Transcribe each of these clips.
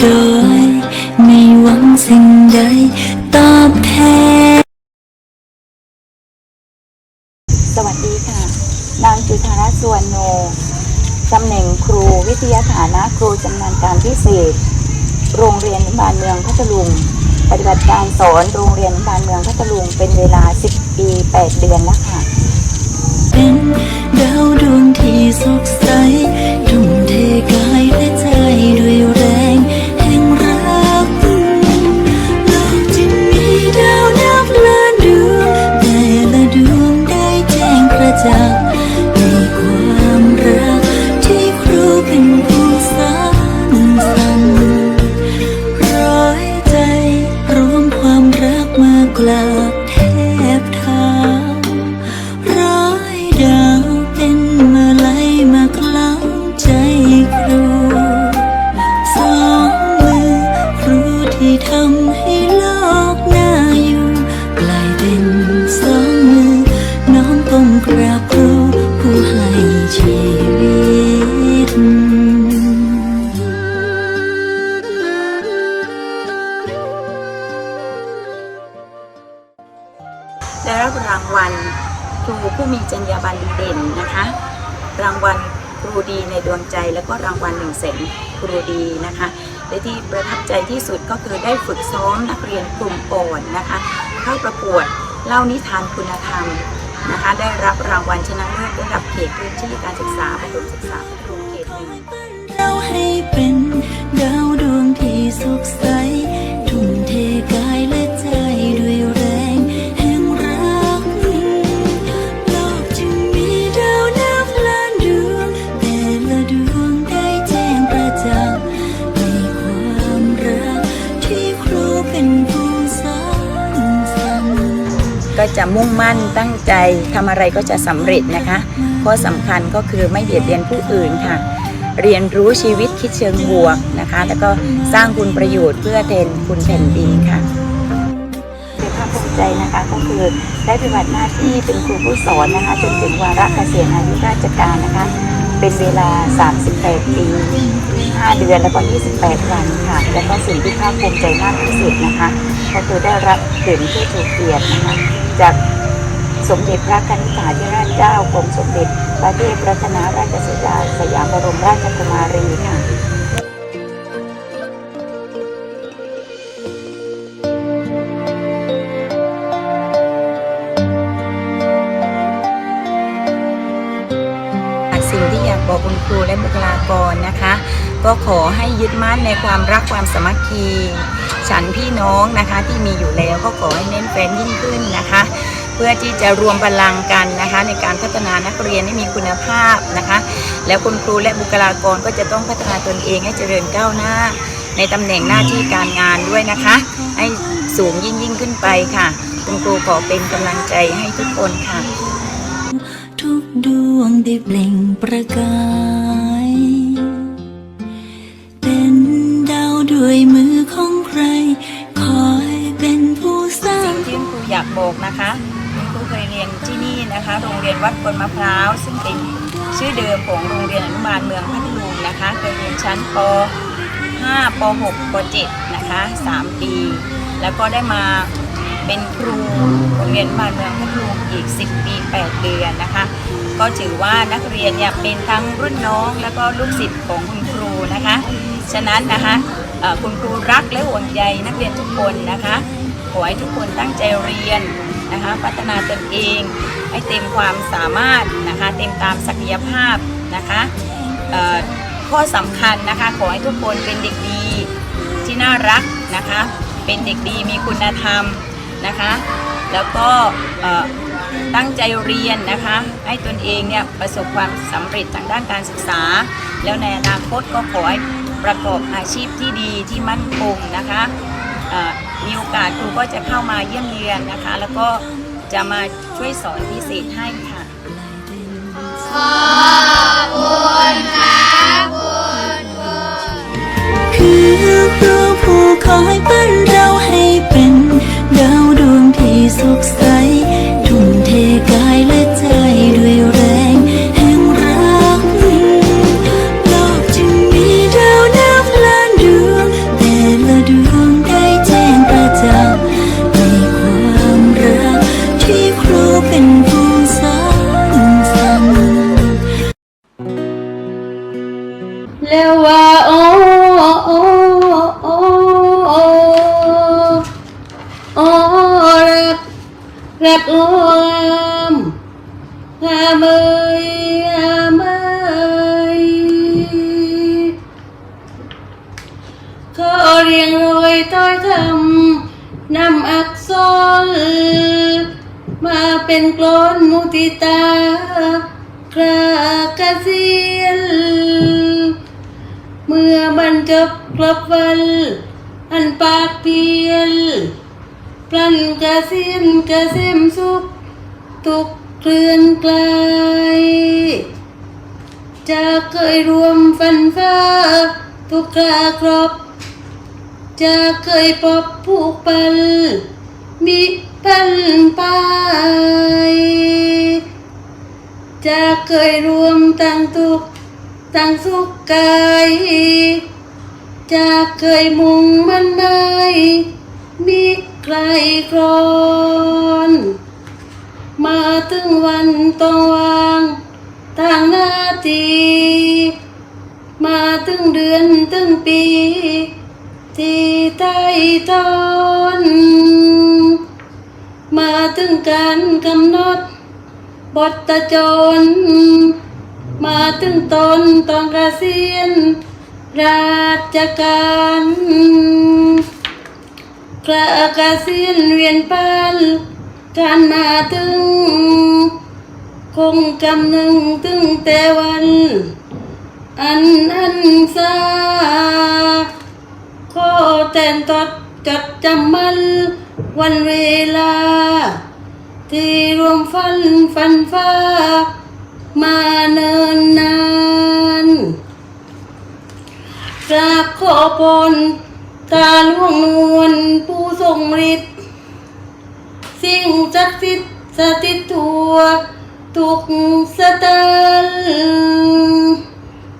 โดย ไม่หวังสิ่งใดตอบแทน สวัสดีค่ะ นางจุธารัตน์สวนโนตำแหน่งครูวิทยาฐานะครูชำนาญการพิเศษ โรงเรียนบานเมืองพัทลุง ปฏิบัติการสอนโรงเรียนบานเมืองพัทลุงเป็นเวลา 10 ปี 8 เดือนแล้วค่ะ เป็นดาวดวงที่สดใส ครูดีนะคะ และที่ประทับใจที่สุดก็คือได้ฝึกซ้อมนักเรียนกลุ่มอ่อนนะคะ เข้าประกวดเล่านิทานคุณธรรมนะคะ ได้รับรางวัลชนะเลิศระดับเขตพื้นที่การศึกษาประถมศึกษาประถมเขตหนึ่ง จะมุ่งมั่นตั้งใจทำอะไรก็จะสำเร็จนะคะ ข้อสำคัญก็คือไม่เบียดเบียนผู้อื่นค่ะ เรียนรู้ชีวิตคิดเชิงบวกนะคะ แล้วก็สร้างคุณประโยชน์เพื่อแทนคุณแผ่นดินค่ะเป็นภาคภูมิใจนะคะก็คือได้ปฏิบัติหน้าที่เป็นครูผู้สอนนะคะ จนถึงวาระเกษียณอายุราชการนะคะ เป็นเวลา 38 ปี 5 เดือนแล้วก็ 28 วันค่ะ แล้วก็สิ่งที่ภาคภูมิใจมากที่สุดนะคะ ก็คือได้รับเกียรติที่ถูกเกียรตินะคะจากสมเด็จพระกนิษฐาธิราชเจ้ากรมสมเด็จพระเทพรัตนราชสุดาสยามบรมราชกุมารีค่ะ สิ่งที่อยากบอกคุณครูและบุคลากรนะคะ ก็ขอให้ยึดมั่นในความรักความสามัคคี ฉันพี่น้องนะคะที่มีอยู่แล้วก็ขอให้เน้นแฟนยิ่งขึ้นนะคะ เพื่อที่จะรวมพลังกันนะคะ ในการพัฒนานักเรียนให้มีคุณภาพนะคะ แล้วคุณครูและบุคลากรก็จะต้องพัฒนาตนเองให้เจริญก้าวหน้า ในตำแหน่งหน้าที่การงานด้วยนะคะ ให้สูงยิ่งยิ่งขึ้นไปค่ะ คุณครูขอเป็นกำลังใจให้ทุกคนค่ะ ดวงได้เปล่งประกาย เป็นดาวด้วยมือของใคร คอยเป็นผู้สร้างสิ่งที่ครูอยากบอกนะคะครูเคยเรียนที่นี่นะคะ โรงเรียนวัดกวนมะพร้าว ซึ่งเป็นชื่อเดิมของโรงเรียนอนุบาลเมืองพัทลุงนะคะ เคยเรียนชั้นป 5 ป 6 ป 7 นะคะ 3 ปี แล้วก็ได้มาเป็นครูโรงเรียนอนุบาลเมืองพัทลุงอีก 10 ปี 8 เดือนนะคะ ก็ถือว่านักเรียนเนี่ยเป็นทั้งรุ่นน้องแล้วก็ลูกศิษย์ของคุณครูนะคะ ฉะนั้นนะคะคุณครูรักและห่วงใยนักเรียนทุกคนนะคะขอให้ทุกคนตั้งใจเรียนนะคะพัฒนาตนเองให้เต็มความสามารถนะคะเต็มตามศักยภาพนะคะข้อสำคัญนะคะขอให้ทุกคนเป็นเด็กดีที่น่ารักนะคะเป็นเด็กดีมีคุณธรรมนะคะ แล้วก็ ตั้งใจเรียนนะคะ ให้ตนเองเนี่ยประสบความสำเร็จทางด้านการศึกษา แล้วในอนาคตก็ขอให้ประกอบอาชีพที่ดีที่มั่นคงนะคะมีโอกาสครูก็จะเข้ามาเยี่ยมเยียนนะคะ แล้วก็จะมาช่วยสอนพิเศษให้ค่ะขอบคุณค่ะคุณคือครูผู้คอยปั้นเราให้เป็น ดาวดวงที่สุขใส แล้วว่าโอ้โอ้โอ้โอ้โอ้รักรักโอ้มงามเอ้ยงามเอ้ยขอเรียงรอยต้อยคำนำอักษรมาเป็นกลอนมุติตากรากระเซีย เมื่อบรรจบกลับวันอันปากเพียนปลันกระเซียนกระเซมสุขตกเคลื่อนไกลจะเคยรวมฟันฟ้าทุกคราครบจะเคยพบผูกปันมิพันไปจะเคยรวมตั้งทุก ตั้งสุขกายจะเคยมุ่งมันไมายมิใครครอนมาถึงวันต้องวางทางหน้าทีมาถึงเดือนถึงปี ที่ใต้ตอนมาถึงการกำหนดบทตะจน มาถึงตนตอนกระเซียน ราชการกระกระเซียนเวียนปันการมาถึง คงกำหนึ่งถึงแต่วัน อันอันซาขอแตนตดจดจำมันวันเวลา ที่รวมฟันฟันฟ้า มาเนินนานกราบขอพรตาหลวงนวลผู้ทรงฤทธิ์สิ่งจักสิทธิ์สถิตทั่วทุกสถาน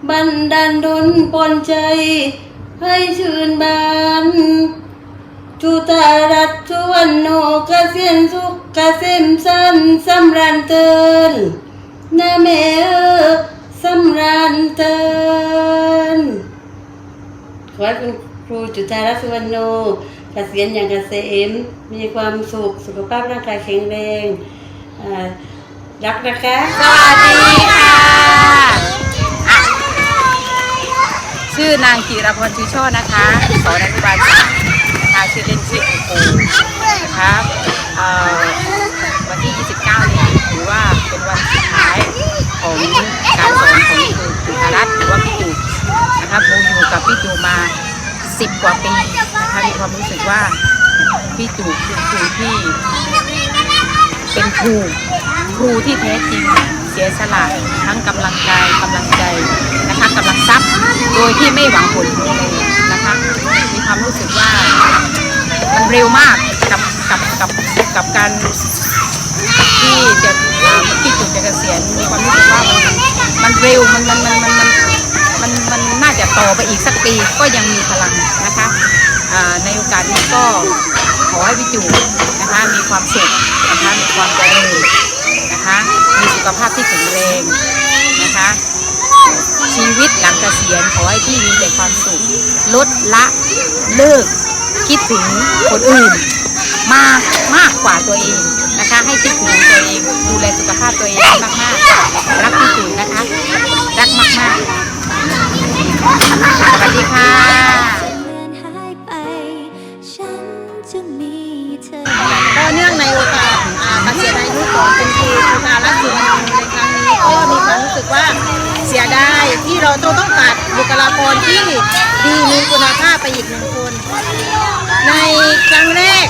บันดาลดลปนใจ ให้ชื่นบานจุตารัตสุวรรณโนกเกษียณสุขเกษมสันสำราญเติน นาเมเออสำราญเตินขอให้คุณครูจุตารัตน์สุวรรณโนเกษียณอย่างเกษมมีความสุข สุขภาพร่างกายแข็งแรงอ่ารักนะคะ สวัสดีค่ะอะชื่อนางจิรพรชูช่อนะคะสอนอนุบาลสามนะคะชื่อเล่นชื่อปูนะคะเอ่อวันที่ 29 นี้ถือว่าเป็นวันสุดท้ายของการสอนของครูจุธารัตน์หรือว่าพี่จูนะคะปูอยู่กับพี่จูมา 10กว่าปีนะคะมีความรู้สึกว่าพี่จูคือครูที่เป็นครูครูที่แท้จริงเสียสละทั้งกำลังกายกำลังใจนะคะกำลังทรัพย์โดยที่ไม่หวังผลเลยนะคะมีความรู้สึกว่ามันเร็วมากกับกับกับกับการที่จะที่จุดจะเกษียณมีความรู้สึกว่ามันมันเร็วมันมันมัน จะต่อไปอีกสักปีก็ยังมีพลังนะคะในโอกาสนี้ก็ขอให้พี่จูนะคะมีความสุขนะคะมีความเจริญนะคะมีสุขภาพที่แข็งแรงนะคะชีวิตหลังเกษียณขอให้พี่มีแต่ความสุข ลดละเลิก คิดถึงคนอื่น มากมากกว่าตัวเองนะคะ ให้คิดถึงตัวเอง ดูแลสุขภาพตัวเองมากมากๆรักพี่ถึงนะคะรักมากมากๆ สวัสดีค่ะก็เนื่องในโอกาสอ่าเกษียณอายุของคุณครูคุณอารัตน์สุนทรในครั้งนี้ก็มีความรู้สึกว่าเสียดายที่เราต้องต้องตัดบุคลากรที่ดีมีคุณภาพไปอีกหนึ่งคน ในครั้งแรก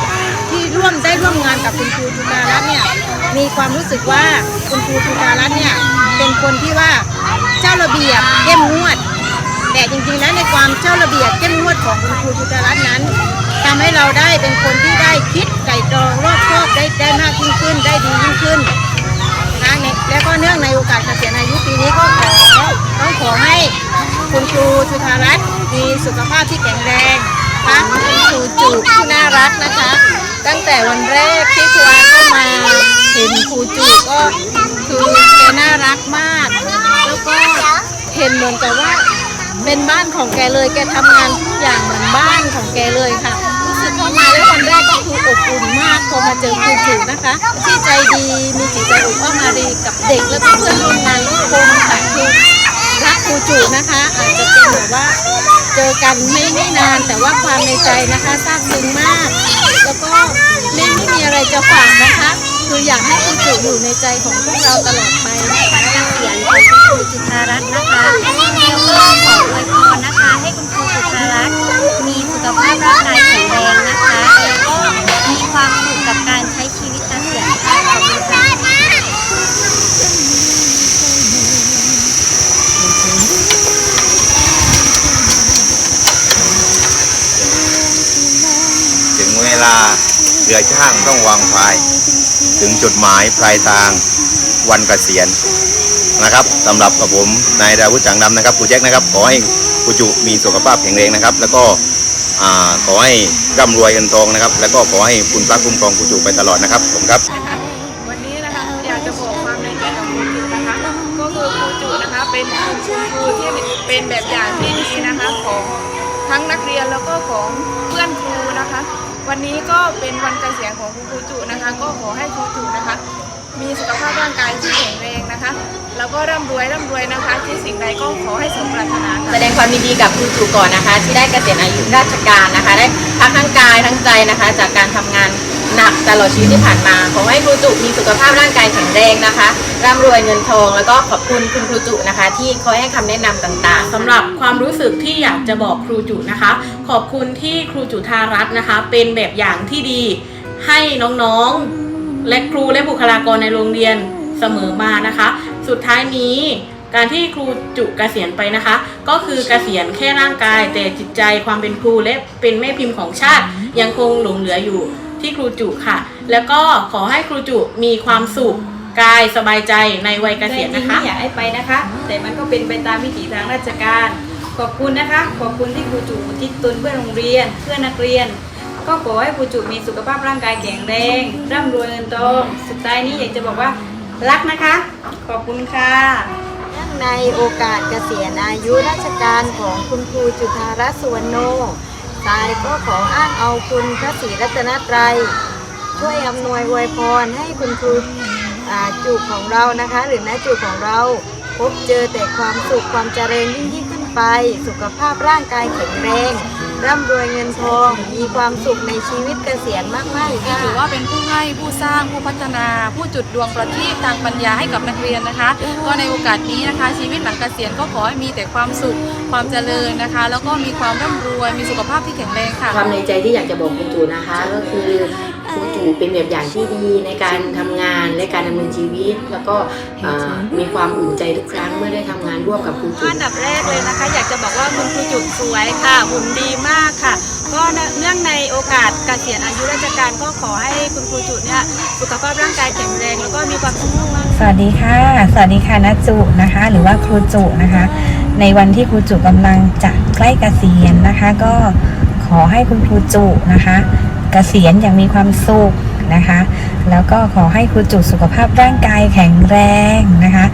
ที่ร่วมได้ร่วมงานกับคุณครูจุฬารัตน์เนี่ยมีความรู้สึกว่าคุณครูจุฬารัตน์เนี่ยเป็นคนที่ว่าเจ้าระเบียบเข้มงวด แต่จริงๆแล้วในความเจ้าระเบียบเข้มงวดของคุณครูจุฬารัตน์นั้นทำให้เราได้เป็นคนที่ได้คิดไก่ตรองรอบคอบได้ได้มากยิ่งขึ้น ได้ดียิ่งขึ้นนะและก็เนื่องในโอกาสเกษียณอายุปีนี้ก็ขอต้องขอให้คุณครูจุฬารัตน์มีสุขภาพที่แข็งแรงนะคะคุณครูจุที่น่ารักนะคะ ตั้งแต่วันแรกที่ครูอาเข้ามาเห็นครูจุก็คือแกน่ารักมาก แล้วก็เห็นเหมือนกับว่า เป็นบ้านของแกเลยแกทำงานทุกอย่างเหมือนบ้านของแกเลยค่ะ รู้สึกเข้ามาแล้ววันแรกก็คืออบอุ่นมากพอมาเจอครูจุนะคะ ที่ใจดีมีจิตใจอบอ้อมารีกับเด็กและก็เพื่อนร่วมงาน จุนะคะ อาจจะเป็นแบบว่าเจอกันไม่ไม่นานแต่ว่าความในใจนะคะซาบซึ้งมาก แล้วก็ไม่ไม่มีอะไรจะฝากนะคะคืออยากให้ครูจุอยู่ในใจของพวกเราตลอดไปนะคะเสียงของคุณครูจุธารัตน์นะคะแล้วก็ขออวยพรนะคะ ให้คุณครูจุธารัตน์มีสุขภาพร่างกายแข็งแรงนะคะ แล้วก็มีความสุขกับการใช้ชีวิตเกษียณค่ะขอบคุณค่ะ ถึงเวลา เรือช่างต้องวางพาย ถึงจุดหมายปลายทางวันกเกษียณนะครับสำหรับกับผมนายดาวุฒิจังดำนะครับครูแจ็คนะครับขอให้ครูจุมีสุขภาพแข็งแรงนะครับ แล้วก็ขอให้ร่ำรวยเงินทองนะครับ แล้วก็ขอให้คุณพระคุ้มครองครูจุไปตลอดนะครับผมครับ วันนี้นะคะอยากจะบอกความในใจของครูจุนะคะก็คือครูจุนะคะเป็นคุณครูที่เป็นแบบอย่างที่ดีนะคะของทั้งนักเรียนแล้วก็ของเพื่อนครูนะคะ วันนี้ก็เป็นวันเกษียณของคุณครูจุนะคะ ก็ขอให้ครูจุนะคะ มีสุขภาพร่างกายที่แข็งแรงนะคะ แล้วก็ร่ำรวยร่ำรวยนะคะที่สิ่งใดก็ขอให้สมปรารถนาค่ะ แสดงความยินดีกับครูจุก่อนนะคะ ที่ได้เกษียณอายุราชการนะคะ ได้พักทั้งกายทั้งใจนะคะ จากการทำงาน หนักตลอดชีวิตที่ผ่านมา ขอให้ครูจุมีสุขภาพร่างกายแข็งแรงนะคะร่ำรวยเงินทอง แล้วก็ขอบคุณคุณครูจุนะคะ ที่คอยให้คำแนะนำต่างๆสำหรับความรู้สึกที่อยากจะบอกครูจุนะคะ ขอบคุณที่ครูจุธารัตน์นะคะ เป็นแบบอย่างที่ดีให้น้องๆ และครูและบุคลากรในโรงเรียนเสมอมานะคะ สุดท้ายนี้การที่ครูจุเกษียณไปนะคะ ก็คือเกษียณแค่ร่างกาย แต่จิตใจความเป็นครูและเป็นแม่พิมพ์ของชาติยังคงหลงเหลืออยู่ ที่ครูจุค่ะ แล้วก็ขอให้ครูจุมีความสุขกายสบายใจในวัยเกษียณนะคะ ไม่อยากให้ไปนะคะ แต่มันก็เป็นไปตามวิถีทางราชการ ขอบคุณนะคะ ขอบคุณที่ครูจุอุทิศตนเพื่อโรงเรียน เพื่อนักเรียน ก็ขอให้ครูจุมีสุขภาพร่างกายแข็งแรงร่ำรวยเงินทองสุดท้ายนี้อยากจะบอกว่ารักนะคะ ขอบคุณค่ะเนื่องในโอกาสเกษียณอายุราชการของคุณครูจุธารัตน์สุวรรณโน สายก็ขออ้างเอาคุณพระศรีรัตนตรัยช่วยอำนวยอวยพรให้คุณครูจูบของเรานะคะ หรือนะจูบของเรา พบเจอแต่ความสุขความเจริญยิ่งยิ่งขึ้นไป สุขภาพร่างกายแข็งแรง ร่ำรวยเงินทอง มีความสุขในชีวิตเกษียณมากๆค่ะ ถือว่าเป็นผู้ให้ผู้สร้างผู้พัฒนา ผู้จุดดวงประทีปทางปัญญาให้กับนักเรียนนะคะ ก็ในโอกาสนี้นะคะ ชีวิตหลังเกษียณก็ขอให้มีแต่ความสุขความเจริญนะคะ แล้วก็มีความร่ำรวยมีสุขภาพที่แข็งแรงค่ะ ความในใจที่อยากจะบอกครูจูนะคะ ก็คือครูจูเป็นแบบอย่างที่ดีในการทำงานและการดำเนินชีวิต แล้วก็เอ่อมีความอุ่นใจทุกครั้งเมื่อได้ทำงานร่วมกับครูจูอันดับแรกเลยนะคะ อยากจะบอกว่าคุณครูจุดสวยค่ะหุ่นดีมากค่ะ ก็เนื่องในโอกาสเกษียณอายุราชการก็ขอให้คุณครูจุดเนี่ยสุขภาพร่างกายแข็งแรงแล้วก็มีความสุขมากๆสวัสดีค่ะ สวัสดีค่ะนัจุนะคะ หรือว่าครูจุนะคะ ในวันที่ครูจุกำลังจะใกล้เกษียณนะคะ ก็ขอให้คุณครูจุนะคะเกษียณอย่างมีความสุขนะคะ แล้วก็ขอให้ครูจุสุขภาพร่างกายแข็งแรงนะคะ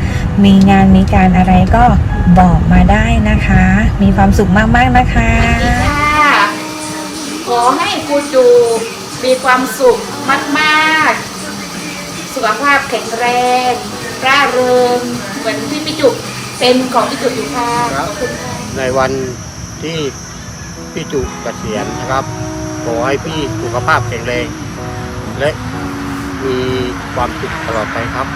มีงานมีการอะไรก็บอกมาได้นะคะ มีความสุขมากๆนะคะค่ะขอให้ครูจูมีความสุขมากๆ สุขภาพแข็งแรงร่าเริงเหมือนที่พี่จุกเป็นของพี่จุกอยู่ค่ะขอบคุณค่ะในวันที่พี่จุเกษียณนะครับข อให้พี่สุขภาพแข็งแรง และมีความสุขตลอดไปครับ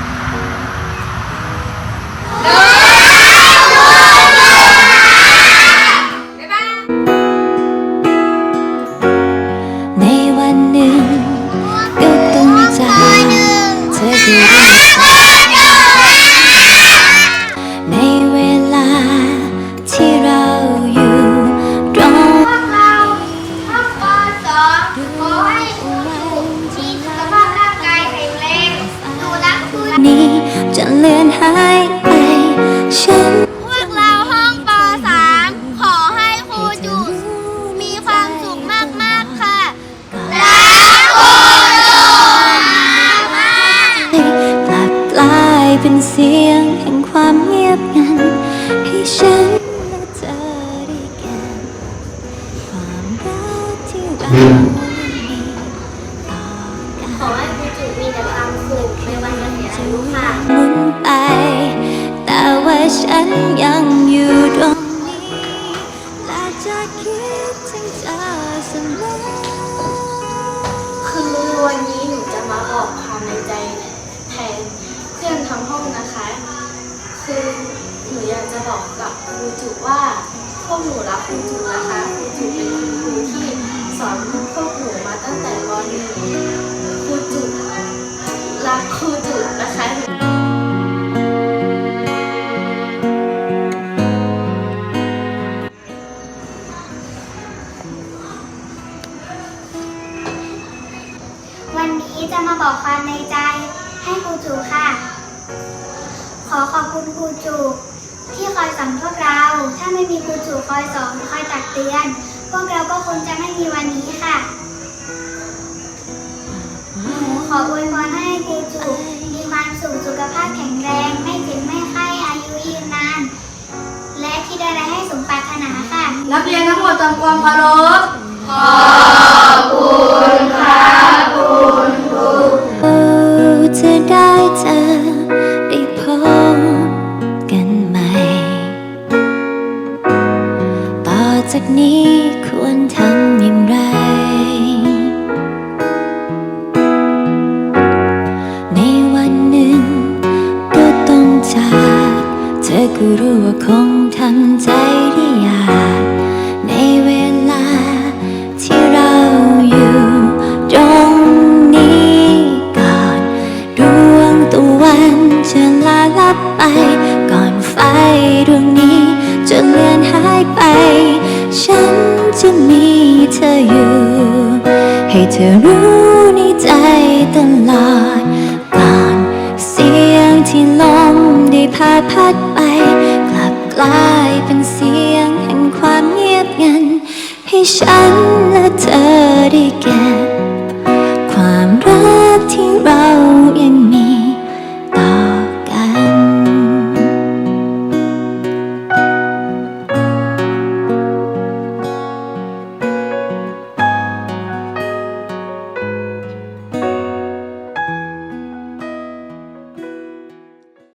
จะบอกกับครูจุว่าพวกหนูรักครูจุนะคะครูจุเป็นคุณครูที่สอนพวกหนูมาตั้งแต่ป .1 ครูจุรักครูจุนะคะวันนี้จะมาบอกความในใจให้ครูจูค่ะ ขอขอบคุณครูจู สอนพวกเรา ถ้าไม่มีครูจูคอยสอนคอยตักเตือน พวกเราก็คงจะไม่มีวันนี้ค่ะ หนูขออวยพรให้ครูจูมีความสุขสุขภาพแข็งแรง ไม่เจ็บไม่ไข้อายุยืนนาน และคิดอะไรให้สมปรารถนาค่ะ นักเรียนทั้งหมดทำความเคารพจะไควรทำอย่างไร ในวันหนึ่งก็ต้องจาก เธอก็รู้ว่าคง จะรู้ในใจตลอดก่อนเสียงที่ลมได้พาพัดไป กลับกลายเป็นเสียงแห่งความเงียบงัน ให้ฉันและเธอ